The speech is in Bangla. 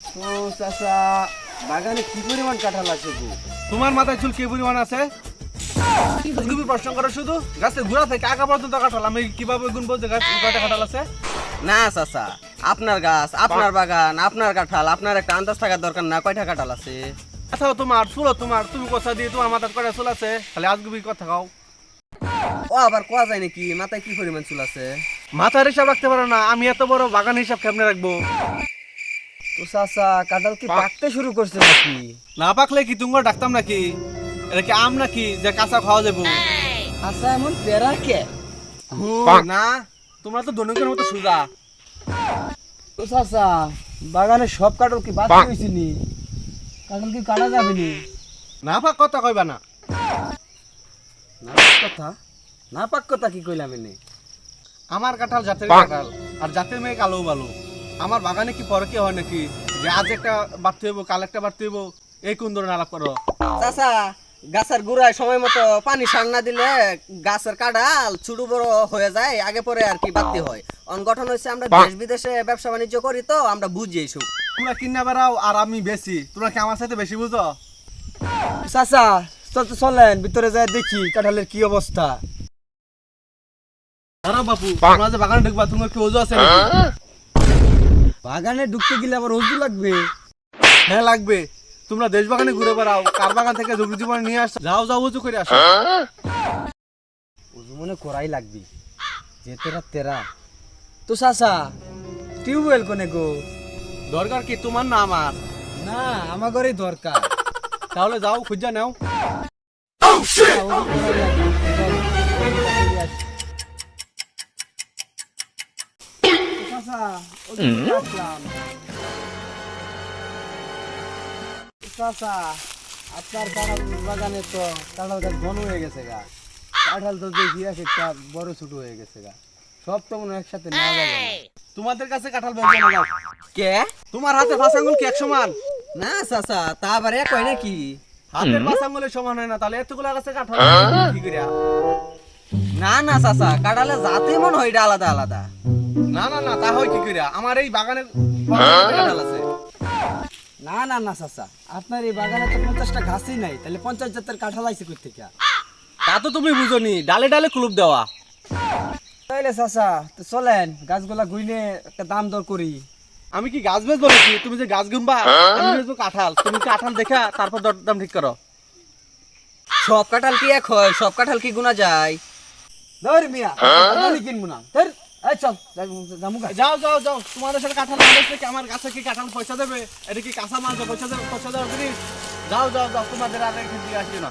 তো চাচা বাগানে কি পরিমাণ কাঁঠাল আছে গো? তোমার মাথায় চুল কি পরিমাণ আছে? তুমি প্রশ্ন করো শুধু গাছের গুড়া থেকে আগা পর্যন্ত কাঁঠাল আমি কীভাবে গুনবো যে গাছ কয়টা কাঁঠাল আছে? না চাচা আপনার গাছ আপনার বাগান আপনার কাঁঠাল আপনার একটা আন্দাজ থাকার দরকার না কয়টা কাঁঠাল আছে? আচ্ছা তোমার চুলো তোমার তুমি কথা দিয়ে তোমার মাথার কয়টা চুল আছে? খালি আজগুবি কথা খাও ও আবার কোয়া যায় নাকি? মাথায় কি পরিমাণ চুল আছে? মাথার হিসাব রাখতে পারো না আমি এত বড় বাগান হিসাব কেমনে রাখব? তো চাচা কাঁঠাল কি পাকতে শুরু করছে নাকি? না পাকলে কি তুমি ডাকতাম নাকি? এটা কি আম নাকি? যে কাঁচা খাওয়া যাব। আচ্ছা এমন কে? না তোমরা তো দৈনিকের মতো সুজা। তো চাচা বাগানে সব কাঁঠাল কি বাদ হয়েছিনি কাঁঠাল কি কাটা যাবে নি? না পাক কথা কইবা না। না পাক কথা? না পাক কথা কি কইলাম এনে? আমার কাঁঠাল জাতের কাঁঠাল আর জাতের মেয়ে কালো ভালো আমার বাগানে কি পরে কি হয় নাকি? যে আজ একটা বাড়তে হইব কাল একটা বাড়তে হইব এই কোন ধরনের আলাপ করো? চাচা গাছের গোড়ায় সময় মতো পানি সার না দিলে গাছের কাঁঠাল ছোট বড় হয়ে যায় আগে পরে আর কি বাড়তি হয়। অনগঠন হয়েছে আমরা দেশ বিদেশে ব্যবসা বাণিজ্য করি তো আমরা বুঝি এইসব। তোমরা কিনা বেড়াও আর আমি বেশি তোমরা কি আমার সাথে বেশি বুঝো? চাচা চলতে চলেন ভিতরে যায় দেখি কাঁঠালের কি অবস্থা। দাঁড়াও বাপু তোমরা যে বাগানে ঢুকবা তোমার কি ওজো আছে? বাগানে ঢুকতে গেলে আবার ওজু লাগবে। হ্যাঁ লাগবে। তোমরা দেশ বাগানে ঘুরে বেড়াও, কার বাগান থেকে দুর্গ জীবন নিয়ে আসো যাও যাও উঁচু করে আসো। ওজু মনে করাই লাগবে। যে তেরা তেরা। তো চাচা টিউবওয়েল কোনে গো? দরকার কি তোমার না আমার? না, আমার ঘরেই দরকার। তাহলে যাও, খুঁজা নাও। চাচা। চাচা, আপনার বাগানে তো কাঁঠাল গাছ ঘন হয়ে গেছে গা। কাঁঠাল তো দেখি এক একটা বড় ছোট হয়ে গেছে গা। সব তো মনে হয় একসাথে নেওয়া যাবে তোমাদের কাছে কাঁঠাল বেঁচে না কে? তোমার হাতে পাঁচ আঙ্গুল কি এক সমান না চাচা তা আবার এক হয় নাকি? হাতের পাঁচ আঙ্গুলের সমান হয় না তাহলে এতগুলো কাছে কাঁঠাল কি করিয়া? না না চাচা কাঁঠালে যাতে মনে হয় এটা আলাদা আলাদা। না না না তা হয় কি আমার এই বাগানে কাঁঠাল আছে না না না চাচা। আপনার এই বাগানে তো পঞ্চাশটা ঘাসই নাই তাহলে পঞ্চাশ জাতের কাঁঠাল আইসে করতে কে তা তো তুমি বুঝোনি ডালে ডালে কুলুপ দেওয়া। তাইলে চাচা তো চলেন গাছগুলা গুইনে একটা দাম দর করি। আমি কি গাছ বেচবো নাকি? তুমি যে গাছ গুনবা আমি বেচবো কাঁঠাল। তুমি কাঁঠাল দেখা তারপর দরদাম ঠিক করো। সব কাঁঠাল কি এক হয়? সব কাঁঠাল কি গুনা যায়? ধর মিয়া আমি কিনবো না। ধর। চল যাও যাও যাও। তোমাদের সাথে কাঁঠাল কি? আমার কাছে কি কাঁঠাল পয়সা দেবে? এটা কি কাঁচা তো পয়সা দেবে পয়সা দেবে যাও যাও যাও। তোমাদের আর এখান দিয়ে না।